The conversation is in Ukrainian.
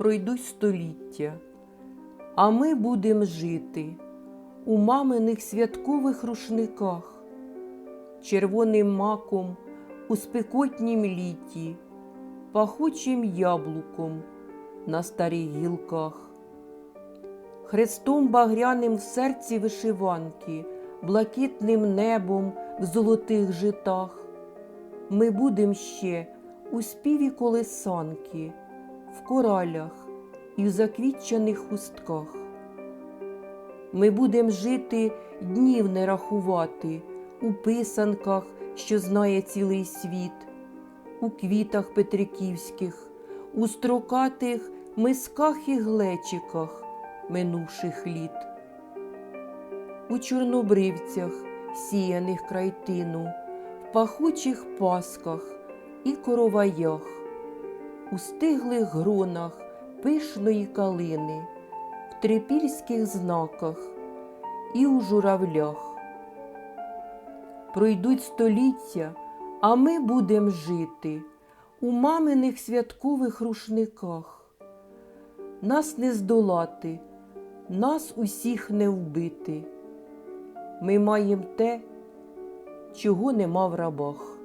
Пройдуть століття, а ми будем жити у маминих святкових рушниках, червоним маком у спекотнім літі, пахучим яблуком на старих гілках, хрестом багряним в серці вишиванки, блакитним небом в золотих житах. Ми будем ще у співі колесанки, в коралях і в заквітчаних хустках. Ми будем жити, днів не рахувати, у писанках, що знає цілий світ, у квітах петриківських, у строкатих мисках і глечиках минувших літ, у чорнобривцях, сіяних край тину, в пахучих пасках і короваях, у стиглих гронах пишної калини, в трипільських знаках і у журавлях. Пройдуть століття, а ми будем жити у маминих святкових рушниках. Нас не здолати, нас усіх не вбити. Ми маємо те, чого нема в рабах.